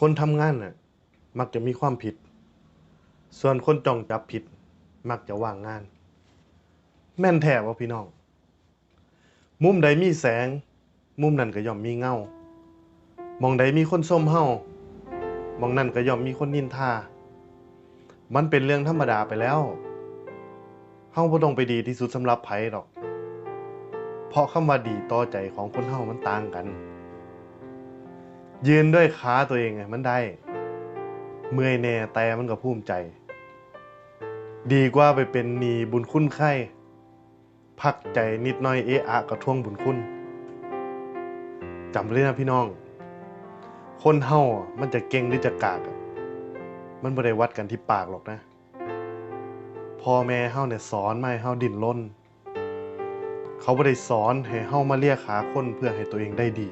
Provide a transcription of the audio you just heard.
คนทำงานน่ะ มักจะมีความผิด ส่วนคนจ้องจับผิด มักจะว่างงาน แม่นแท้บ่พี่น้อง มุมใดมีแสง มุมนั้นก็ย่อมมีเงามองใดมีคนชมเฮามองนั้นก็ย่อมมีคนนินทา มันเป็นเรื่องธรรมดาไปแล้วเฮาบ่ต้องไปดีที่สุดสำหรับไผดอก เพราะคำว่าดีต่อใจของคนเฮามันต่างกัน ยืนด้วยขาตัวเองอะมันได้ เมื่อยแน่แต่มันก็ภูมิใจ ดีกว่าไปเป็นหนีบุญคุณใครพักใจนิดน่อยเอะอะก็ทวงบุญคุณจำเลยนะพี่น้อง คนเฮามันจะเก่งหรือจะกากมันบ่ได้วัดกันที่ปากหรอกนะพ่อแม่เฮาเนี่ยสอนมาให้เฮาดิ้นรนเขาบ่ได้สอนให้เฮามาเลียขาคนเพื่อให้ตัวเองได้ดี